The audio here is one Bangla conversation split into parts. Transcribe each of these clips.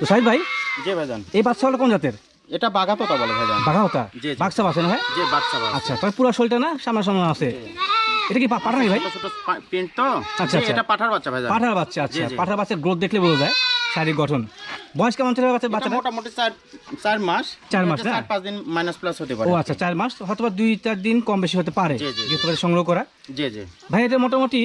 তো সাহিদ ভাই জি ভাইজান। এই বাচ্চা হলো কোন জাতের? এটা বাঘাতোতা বলে ভাইজান। বাঘাওতা জি, জি। বাক্সা বাসে না ভাই? বাচ্চা বাচ্চা আচ্ছা তবে পুরো শরীরটা না সামনা সামনে আছে। এটা কি পা- পাঠা নাকি ভাই? ছোট ছোট প্রিন্ট তো। আচ্ছা, জি, আচ্ছা। এটা পাঠার বাচ্চা ভাইজান। পাঠার বাচ্চা আচ্ছা। জি, জি। পাঠার বাচ্চার গ্রোথ দেখলে বোঝা যায় শারীরিক গঠন। বয়স কেমন ছিল বাচ্চা এটা বাচ্চাটা মোটামুটি চার চার মাস। চার মাস? চার পাঁচ দিন মাইনাস প্লাস হতে পারে। ও আচ্ছা চার মাস হয়তো দুই চার দিন কম বেশি হতে পারে জি, জি, জি। যেহেতু সংগ্রহ করা। জি জি। ভাই এটা মোটামুটি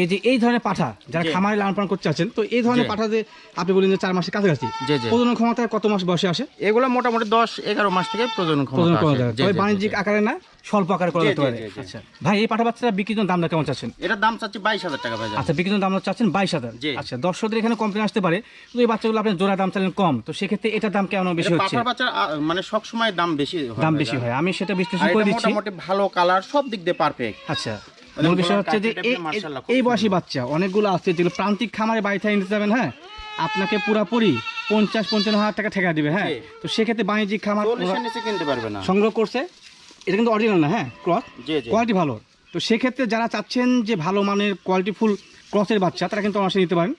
এই যে এই ধরনের পাঠা যারা খামারে লালন পালন করতে চাচ্ছেন তো এই ধরনের পাঠা যে আপনি বলেন যে চার মাসের কাছাকাছি। প্রজনন ক্ষমতায় কত মাস বয়সে আসে? এগুলো মোটামুটি দশ এগারো মাস থেকে প্রজনন ক্ষমতা প্রজনন করা যায় তবে বাণিজ্যিক। আকারে না স্বল্প আকারে করা যেতে পারে। আচ্ছা। ভাই এই পাঠা বাচ্চাটা বিক্রির দামটা কেমন চাচ্ছেন? এটার দাম চাচ্ছি বাইশ হাজার টাকা ভাইজান আচ্ছা বিক্রির দাম চাচ্ছেন বাইশ হাজার। আচ্ছা দর্শকদের এখানে কমপ্লেন আসতে পারে কিন্তু এই বাচ্চাগুলো আপনি জোড়া দাম চাইলেন কম তো সেক্ষেত্রে এটার দাম কেন বেশি হচ্ছে? মানে সব সময় দাম বেশি দাম বেশি হয় আমি সেটা বিশ্লেষণ করে দিচ্ছি। মোটামুটি ভালো কালার সব দিক দিয়ে পারফেক্ট আচ্ছা। মূল বিষয় হচ্ছে যে এই। বয়সী বাচ্চা অনেকগুলো আছে যেগুলো প্রান্তিক খামারে বাড়ি থেকে নিতে যাবেন হ্যাঁ? আপনাকে পুরাপুরি পঞ্চাশ পঞ্চান্ন হাজার টাকা ঠেকা দিবে হ্যাঁ? তো সেক্ষেত্রে বাণিজ্যিক খামার কিনতে পারবে না। সংগ্রহ করছে। এটা কিন্তু অরিজিনাল না হ্যাঁ? ক্রস কোয়ালিটি ভালো। তো সেক্ষেত্রে যারা চাচ্ছেন যে ভালো মানের কোয়ালিটি ফুল ক্রসের বাচ্চা তারা কিন্তু অনার্সে নিতে পারেন।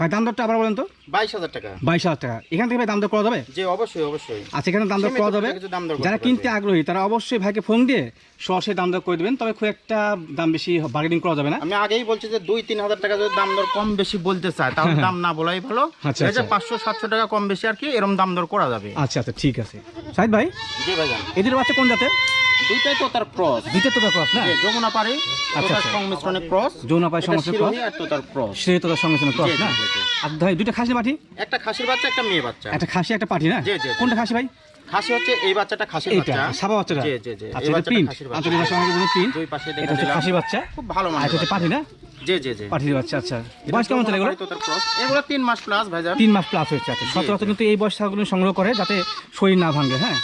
ভাই দাম দরটা আবার বলেন তো। বাইশ হাজার টাকা। বাইশ হাজার টাকা। এখান থেকে ভাই দাম দর করা যাবে? জি অবশ্যই অবশ্যই। আচ্ছা এখানে দাম দর করা যাবে। যারা কিনতে আগ্রহী তারা অবশ্যই ভাইকে ফোন দিয়ে সরাসরি দাম দর করে দেবেন। তবে খুব একটা দাম বেশি বার্গেনিং করা যাবে না। আমি আগেই বলছি যে দুই তিন হাজার টাকা যদি দাম দর কম বেশি বলতে চায় তাহলে দাম না বলাই ভালো। আচ্ছা, এই যে আচ্ছা। পাঁচশো সাতশো টাকা কম বেশি আর কি এরকম দাম দর করা যাবে। আচ্ছা আচ্ছা ঠিক আছে। সাহিদ ভাই জি ভাইজান। এদের বাচ্চা কোন জাতের? দুইটাই তো তার ক্রস দুইটা তো তার ক্রস না? যমুনা পারে আচ্ছা, আচ্ছা। সংমিশ্রণে ক্রস যৌন পায় সমস্যা ক্রস সে তো তার সঙ্গে ক্রস না? আর ভাই পাঠি একটা খাসির বাচ্চা একটা মেয়ে বাচ্চা। একটা খাসি একটা পাঠি না? জি, জি, জি। কোনটা খাসি ভাই? খাসি হচ্ছে এই বাচ্চাটা খাসির বাচ্চা। সাবা বাচ্চাটা? জি জি জি। আচ্ছা এটা প্রিন্ট। খাসির বাচ্চা। আঞ্চলিক ভাষা আমাকে প্রিন্ট। দুই পাশে এটা দিলাম। খাসি বাচ্চা? খুব ভালো মানে এটা পাঠি না? জি জি জি। পাঠির বাচ্চা আচ্ছা। বয়স কেমন চলে এগুলো? এগুলো তিন মাস প্লাস ভাইজান। তিন মাস প্লাস হয়েছে আচ্ছা। সচরাচর কিন্তু এই বয়স ছাগলগুলো সংগ্রহ করে যাতে শরীর না ভাঙে হ্যাঁ?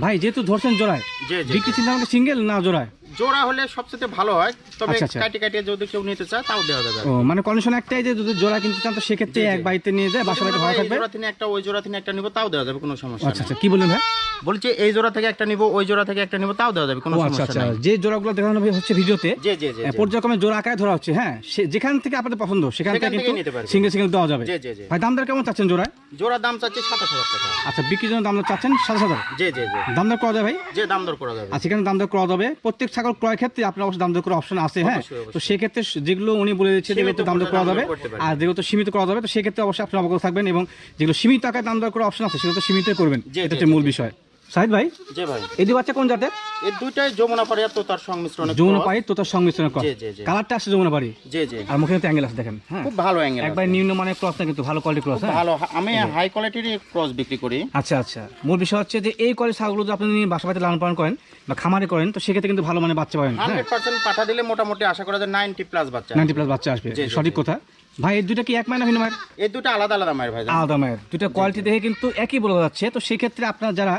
ভাই যেহেতু ধরছেন জোড়ায় জি জি। বিক্রি চিন্তা আমাকে সিঙ্গেল না জোড়ায়? জোড়া হলে সবচেয়ে ভালো হয় তবে আচ্ছা, আচ্ছা। কাটি কাটি যদি কেউ নিতে চায় তাও দেওয়া যাবে। ও মানে কন্ডিশন একটাই যে যদি জোড়া কিনতে চান তো সেক্ষেত্রে জি, জি। এক বাড়িতে নিয়ে যায় বাসা বাড়িতে ভালো থাকবে? জোড়া থেকে একটা ওই জোড়া থেকে একটা নিব তাও দেওয়া যাবে কোনো সমস্যা আচ্ছা আচ্ছা কি বললেন ভাই? বলছি এই জোড়া থেকে একটা নিব ওই জোড়া থেকে একটা নিব তাও দেওয়া যাবে কোনো ও আচ্ছা সমস্যা আচ্ছা। যে জোড়াগুলো দেখানো হচ্ছে ভিডিওতে জি জি জি পর্যায়ক্রমে জোড়া আকারে ধরা হচ্ছে হ্যাঁ? যেখান থেকে আপনাদের পছন্দ সেখান থেকে কিন্তু সিঙ্গেল সিঙ্গেল দেওয়া যাবে। জি জি জি। ভাই দাম দর কেমন চাচ্ছেন জোড়ায়? জোড়া দাম চাচ্ছি সাতাশ হাজার টাকা। আচ্ছা বিক্রির জন্য দাম চাচ্ছেন সাত হাজার? জি জি জি। দাম দর করা যাবে ভাই? যে দাম দর করা যাবে। আচ্ছা এখানে দাম দর করা যাবে প্রত্যেক ছাগল ক্রয় ক্ষেত্রে আপনার অবশ্যই দাম দর করার অপশন আছে হ্যাঁ। তো সেক্ষেত্রে যেগুলো উনি বলে দিচ্ছে যেগুলো দাম দর করা যাবে আর যেগুলো তো সীমিত করা যাবে তো সেক্ষেত্রে অবশ্যই আপনি অবগত থাকবেন এবং যেগুলো সীমিত টাকায় দাম দর করার অপশন আছে সেগুলো তো সীমিত করবেন। এটা হচ্ছে মূল বিষয়। সাহিদ ভাই? জি ভাই। এই দুই বাচ্চা কোন জাতের? এই দুইটাই যমুনা পারে তো তার সংমিশ্রণে যৌন cross। পাই তো তার সংমিশ্রণ ক্রস জি, জি, জি। কালারটা আসছে যৌন পাড়ি? জি জি। আর মুখে তো অ্যাঙ্গেল আছে দেখেন হ্যাঁ। খুব ভালো অ্যাঙ্গেল একবার নিম্ন মানের ক্রস না কিন্তু ভালো কোয়ালিটি ক্রস হ্যাঁ। ভালো আমি হাই কোয়ালিটির ক্রস বিক্রি করি। আচ্ছা আচ্ছা। মূল বিষয় হচ্ছে যে এই কোয়ালিটি ছাগলগুলো যদি আপনি বাসা বাড়িতে লালন পালন করেন বা খামারে করেন তো সেক্ষেত্রে কিন্তু ভালো মানে বাচ্চা পাবেন হ্যাঁ। পাঠা দিলে মোটামুটি আশা করা যায় নাইনটি প্লাস বাচ্চা। প্লাস বাচ্চা আসবে। সঠিক কথা। ভাই এই দুটা কি এক মায়ের না ভিন্ন মায়ের? এই দুটো আলাদা আলাদা মায়ের ভাই। আলাদা মায়ের। দুটা কোয়ালিটি দেখে কিন্তু একই বলা যাচ্ছে। তো সেক্ষেত্রে আপনার যারা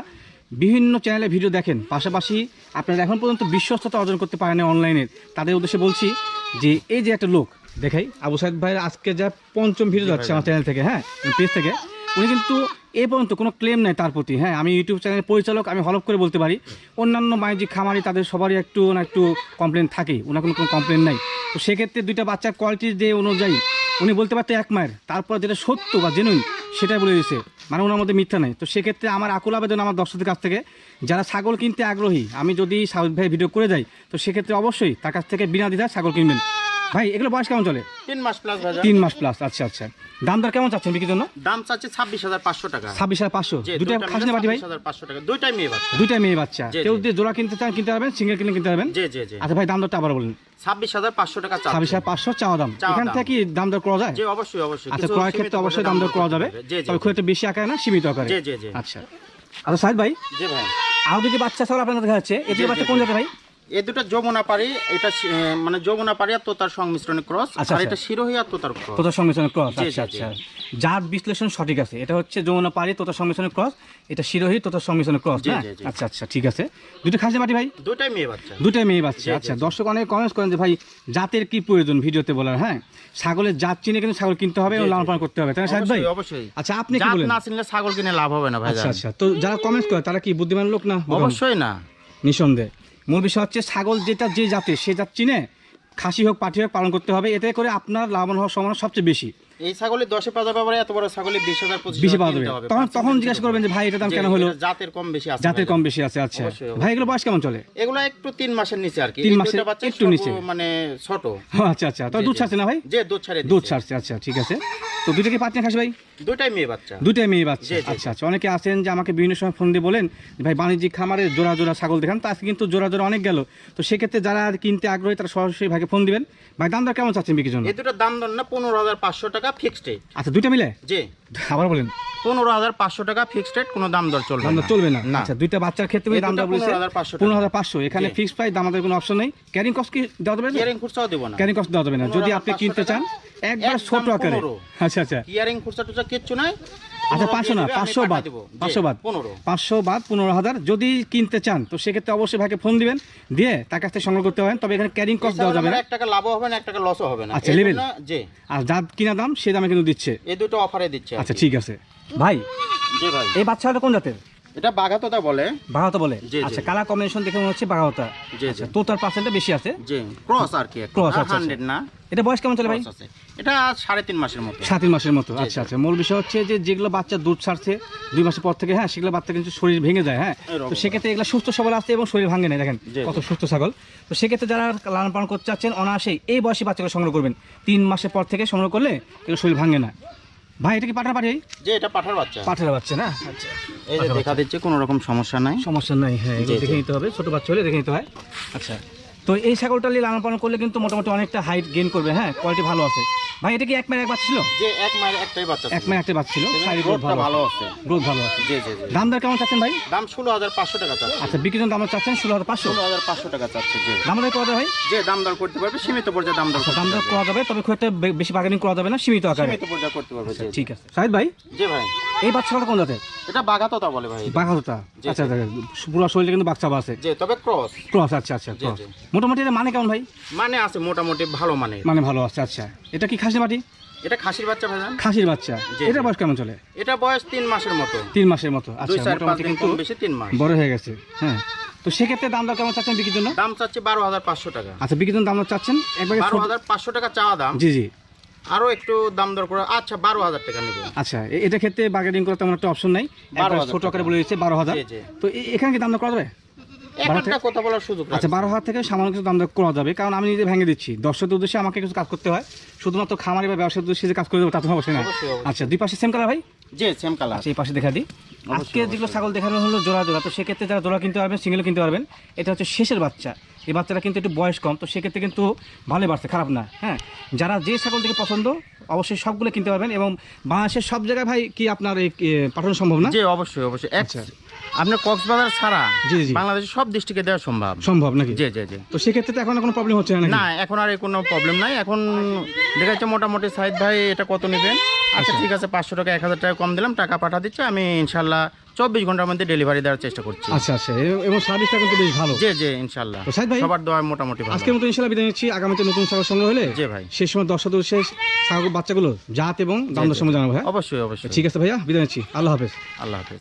বিভিন্ন চ্যানেলে ভিডিও দেখেন। পাশাপাশি আপনারা এখন পর্যন্ত বিশ্বস্ততা অর্জন করতে পারেন অনলাইনে তাদের উদ্দেশ্যে বলছি যে, এই যে একটা লোক দেখাই। আবু সাইদ ভাই আজকে যা পঞ্চম ভিডিও যাচ্ছে আমার চ্যানেল থেকে হ্যাঁ পেজ থেকে, উনি কিন্তু এ পর্যন্ত কোনো ক্লেম নাই তার প্রতি হ্যাঁ আমি ইউটিউব চ্যানেলের পরিচালক, আমি হলফ করে বলতে পারি, অন্যান্য মাইজি খামারি তাদের সবারই একটু না একটু কমপ্লেন থাকে, ওনার কোনো কোনো কমপ্লেন নাই। তো সেক্ষেত্রে দুইটা বাচ্চার কোয়ালিটি যে অনুযায়ী, উনি বলতে পারতেন এক মায়ের, তারপর যেটা সত্য বা জেনুইন সেটাই বলে দিয়েছে মানে ওনার মধ্যে মিথ্যা নেই। তো সেক্ষেত্রে আমার আকুল আবেদন আমার দর্শকদের কাছ থেকে, যারা ছাগল কিনতে আগ্রহী, আমি যদি সাউথ ভাই ভিডিও করে যাই, তো সেক্ষেত্রে অবশ্যই তার কাছ থেকে বিনা দ্বিধায় ছাগল কিনবেন। ভাই এগুলো বয়স কেমন চলে? তিন মাস প্লাস তিন মাস প্লাস আচ্ছা আচ্ছা। দাম দর কেমন চাচ্ছেন বিক্রির জন্য? দাম চাচ্ছে ছাব্বিশ হাজার পাঁচশো টাকা। ছাব্বিশ হাজার পাঁচশো। দুটা দুইটা খাসি বাটি ভাই? 26,500 টাকা। দুইটাই মেয়ে বাচ্চা। দুইটা মেয়ে বাচ্চা। কেউ যদি জোড়া কিনতে চান কিনতে পারবেন সিঙ্গেল কিনে কিনতে পারবেন? জি জি জি। আচ্ছা ভাই দাম দরটা আবার বলুন। ছাব্বিশ হাজার পাঁচশো টাকা ছাব্বিশ হাজার পাঁচশো চাওয়া দাম। চাওয়া এখান থেকে কি দাম দর করা যায়? জি অবশ্যই অবশ্যই। আচ্ছা কিছু ক্ষেত্রে অবশ্যই দাম দর করা যাবে। করতে হবে। জি জি তবে খুব একটা বেশি আকারে না সীমিত আকারে? জি, জি, জি। আচ্ছা। আচ্ছা সাহেদ ভাই? জি ভাই। আরও যদি বাচ্চা ছাগল আপনার দেখা যাচ্ছে এটি বাচ্চা কোন জি। জাতের ভাই? এই দুটো যমুনা পারি এটা মানে যমুনা পারি আর তোতার সংমিশ্রণে ক্রস আচ্ছা, আর আচ্ছা। এটা শিরোহী আর তোতার ক্রস তোতার সংমিশ্রণের ক্রস আচ্ছা। আচ্ছা। যার বিশ্লেষণ সঠিক আছে এটা হচ্ছে যমুনা পাড়ি তোতার সংমিশ্রণের ক্রস এটা শিরোহী তোতার সংমিশ্রণের ক্রস। আচ্ছা আচ্ছা ঠিক আছে। দুটো খাসি মাটি ভাই? দুটাই মেয়ে বাচ্চা। দুটাই মেয়ে বাচ্চা আচ্ছা। দর্শক অনেক কমেন্টস করেন যে ভাই জাতের কি প্রয়োজন ভিডিওতে বলার হ্যাঁ? ছাগলের জাত চিনে কিন্তু ছাগল কিনতে হবে এবং। লালন পালন করতে হবে তাই না সাহেদ ভাই? অবশ্যই আচ্ছা আপনি কি বলেন? না চিনলে ছাগল কিনে লাভ হবে না ভাই আচ্ছা আচ্ছা। তো যারা কমেন্টস করে তারা কি বুদ্ধিমান লোক না অবশ্যই না। নিঃসন্দেহে। মূল বিষয় হচ্ছে ছাগল যেটা যে জাতের, সে জাত চিনে খাসি হোক পাঠি হোক পালন করতে হবে। এতে করে আপনার লাভবান হওয়ার সম্ভাবনা সবচেয়ে বেশি। এই ছাগলের দশে পাওয়া যাবে এত বড় ছাগলের বিশ হাজার পঁচিশ বেশি পাওয়া যাবে। তখন পাঁচ তখন জিজ্ঞাসা করবেন যে ভাই দাম কেন হলো? জাতের কম বেশি আছে। জাতের কম বেশি আছে আচ্ছা। ভাই এগুলো বয়স কেমন চলে? এগুলো একটু তিন মাসের নিচে আর কি। তিন মাসের একটু নিচে। মানে ছোট। আচ্ছা আচ্ছা। তো দুধ ছাড়ছে না ভাই? যে দুধ ছাড়ে দুধ ছাড়ছে আচ্ছা ঠিক আছে। তো দুইটা কি পাঁচ খাসি ভাই? মেয়ে বাচ্চা। মেয়ে বাচ্চা। আচ্ছা আচ্ছা। অনেকে আছেন যে আমাকে বিভিন্ন সময় ফোন দিয়ে বলেন ভাই বাণিজ্যিক খামারে জোড়া জোড়া ছাগল দেখান। তা আজকে কিন্তু জোড়া জোড়া অনেক গেল। তো সেক্ষেত্রে যারা কিনতে আগ্রহী তারা সরাসরি ভাইকে ফোন দিবেন। ভাই দাম দর কেমন চাচ্ছেন বিক্রির জন্য? এই দাম দর না পনেরো হাজার পাঁচশো টাকা ফিক্সড রেট আচ্ছা দুইটা মিলে? জি। আবার বলেন। পনেরো হাজার পাঁচশো টাকা ফিক্সড রেট কোনো দাম দর চলবে না। চলবে না? আচ্ছা দুইটা বাচ্চার ক্ষেত্রে দাম দর বলেছে। 15,500 পনেরো হাজার পাঁচশো এখানে ফিক্সড প্রাইস দাম আমাদের কোনো অপশন নেই। ক্যারিং কস্ট কি দেওয়া যাবে ক্যারিং খরচাও দেবো না। ক্যারিং কস্ট দেওয়া যাবে না। যদি আপনি কিনতে চান একবার ছোট আকারে। আচ্ছা আচ্ছা। ক্যারিং খরচাটা টুচরা কিচ্ছু নাই। আচ্ছা পাঁচশো না পাঁচশো বাদ পাঁচশো বাদ। পনেরো। পাঁচশো বাদ পনেরো হাজার যদি কিনতে চান তো সেক্ষেত্রে অবশ্যই ভাইকে ফোন দিবেন দিয়ে তার কাছ থেকে সংগ্রহ করতে পারেন। তবে এখানে ক্যারিং কস্ট দেওয়া যাবে না। এক টাকা লাভও হবে না এক টাকা লসও হবে না। আচ্ছা, নেবেন যে আর যা কিনা দাম সে দামে কিন্তু দিচ্ছে। এই দুটো অফারে দিচ্ছে আচ্ছা ঠিক আছে। ভাই জি ভাই। এই বাচ্চাটা কোন জাতের? এটা বাঘাতোতা বলে। বাঘাতা বলে। আচ্ছা কালার কম্বিনেশন দেখে মনে হচ্ছে বাঘাতা জি আচ্ছা জি তোতার পার্সেন্টটা বেশি আছে? জি ক্রস আর কি Cross, আচ্ছা, আচ্ছা। হান্ড্রেড না? এটা বয়স কেমন চলে ভাই? এটা সাড়ে তিন মাসের মতো। সাত তিন মাসের মতো আচ্ছা আচ্ছা। মূল বিষয় হচ্ছে যে যেগুলো বাচ্চা দুধ ছাড়ছে দুই মাসের পর থেকে হ্যাঁ সেগুলো বাচ্চা কিন্তু শরীর ভেঙে যায় হ্যাঁ। তো সেক্ষেত্রে এগুলো সুস্থ সবল আসছে এবং শরীর ভাঙে নেই দেখেন কত সুস্থ ছাগল। তো সেক্ষেত্রে যারা লালন পালন করতে চাচ্ছেন অনায়াসেই এই বয়সী বাচ্চাগুলো সংগ্রহ করবেন। তিন মাসের পর থেকে সংগ্রহ করলে এগুলো শরীর ভাঙে না। ভাই এটা কি পাঠার বাড়ি? যে এটা পাঠার বাচ্চা। পাঠার বাচ্চা না? আচ্ছা। এই যে দেখা দিচ্ছে কোনো রকম সমস্যা নাই। সমস্যা নাই হ্যাঁ দেখে নিতে হবে ছোট বাচ্চা হলে দেখে নিতে হয়। আচ্ছা। তো এই ছাগলটা নিয়ে লালন পালন করলে কিন্তু মোটামুটি অনেকটা হাইট গেইন করবে হ্যাঁ? কোয়ালিটি ভালো আছে। ভাই এটা কি এক মায়ের এক বাচ্চা ছিল? যে এক মায়ের একটাই বাচ্চা এক মায়ের একটা বাচ্চা ছিল। শারীরিক গ্রোথ ভালো আছে। গ্রোথ ভালো আছে। জি জি জি। দাম দর কেমন চাচ্ছেন ভাই? দাম ষোলো হাজার পাঁচশো টাকা চাচ্ছে। আচ্ছা বিক্রির জন্য দাম চাচ্ছেন? ষোলো হাজার পাঁচশো? ষোলো হাজার পাঁচশো টাকা চাচ্ছে দাম দর করা যাবে ভাই? যে দাম দর করতে পারবে সীমিত পর্যায়ে দাম দর আচ্ছা দাম দর করা যাবে তবে খুব একটা বেশি বার্গেনিং করা যাবে না সীমিত আকারে। সীমিত পর্যায়ে করতে পারবে ঠিক আছে। সাহিদ ভাই? জি ভাই। এই বাচ্চাটা কোন জাতের? এটা বাঘাতোতা বলে ভাই। বাঘাতোতা? আচ্ছা আচ্ছা পুরো শরীরে কিন্তু বাচ্চা আছে। যে তবে ক্রস। ক্রস আচ্ছা আচ্ছা ক্রস। মোটামুটি এটা মানে কেমন ভাই? মানে আছে মোটামুটি ভালো মানে মানে ভালো আছে আচ্ছা। এটা কি খাসি মাটি এটা খাসির বাচ্চা ভাইজান। খাসির বাচ্চা। এটা বয়স কেমন চলে? এটা বয়স তিন মাসের মতো। তিন মাসের মতো। আচ্ছা মোটামুটি কিন্তু বেশি তিন মাস। বড় হয়ে গেছে। হ্যাঁ। তো সেক্ষেত্রে দাম দর কেমন চাচ্ছেন বিক্রির জন্য? দাম চাচ্ছে বারো হাজার পাঁচশো টাকা। আচ্ছা বিক্রির জন্য দাম চাচ্ছেন? একবারে বারো হাজার পাঁচশো টাকা চাওয়া দাম। জি জি। আরও একটু দাম দর করে আচ্ছা বারো হাজার টাকা নেব। আচ্ছা এটা ক্ষেত্রে বার্গেনিং করার তেমন একটা অপশন নাই। 12,000 ছোট আকারে বলে দিচ্ছে বারো হাজার। তো এখানে কি দাম দর করা যাবে? কথা বলার সুযোগ আচ্ছা বারো হাজার থেকে সামান্য কিছু দাম করা যাবে কারণ আমি নিজে ভেঙে দিচ্ছি। দর্শকদের উদ্দেশ্যে আমাকে কিছু কাজ করতে হয়। শুধুমাত্র খামারি বা ব্যবসার উদ্দেশ্যে যে কাজ করে দেবো তা তো অবশ্যই না। আচ্ছা দুই পাশে সেম কালার ভাই? জি সেম কালার আচ্ছা এই পাশে দেখা দিই। আজকে যেগুলো ছাগল দেখানো হলো জোড়া জোড়া তো সেক্ষেত্রে যারা জোড়া কিনতে পারবেন সিঙ্গেলও কিনতে পারবেন এটা হচ্ছে শেষের বাচ্চা। এই বাচ্চাটা কিন্তু একটু বয়স কম তো সেক্ষেত্রে কিন্তু ভালো বাড়ছে খারাপ না হ্যাঁ? যারা যে ছাগল থেকে পছন্দ অবশ্যই সবগুলো কিনতে পারবেন এবং বাংলাদেশের সব জায়গায় ভাই কি আপনার এই পাঠানো সম্ভব না? জি অবশ্যই অবশ্যই। আচ্ছা। আপনার কক্সবাজার ছাড়া জি, জি। বাংলাদেশের সব ডিস্ট্রিক্টে দেওয়া সম্ভব। সম্ভব নাকি? জি জি জি। তো সেক্ষেত্রে তো এখন কোনো প্রবলেম হচ্ছে না না এখন আর কোনো প্রবলেম নাই। এখন দেখা যাচ্ছে মোটামুটি সাইদ ভাই এটা কত নেবেন? আচ্ছা ঠিক আছে পাঁচশো টাকা এক হাজার টাকা কম দিলাম টাকা পাঠা দিচ্ছে আমি ইনশাল্লাহ চব্বিশ ঘণ্টার মধ্যে ডেলিভারি দেওয়ার চেষ্টা করছি। আচ্ছা আচ্ছা। এবং সার্ভিসটা কিন্তু বেশ ভালো। জি জি ইনশাল্লাহ। সাইদ ভাই, সবার দোয়া মোটামুটি ভালো। আজকের মতো ইনশাল্লাহ বিদায় নিচ্ছি। আগামীতে নতুন ছাগল সংগ্রহ হলে জি ভাই। সেই সময় দর্শকদের শেষ ছাগল বাচ্চাগুলো জাত এবং দাম দর সময় জানাব হ্যাঁ? অবশ্যই অবশ্যই। ঠিক আছে ভাইয়া বিদায় নিচ্ছি। আল্লাহ হাফেজ। আল্লাহ হাফেজ।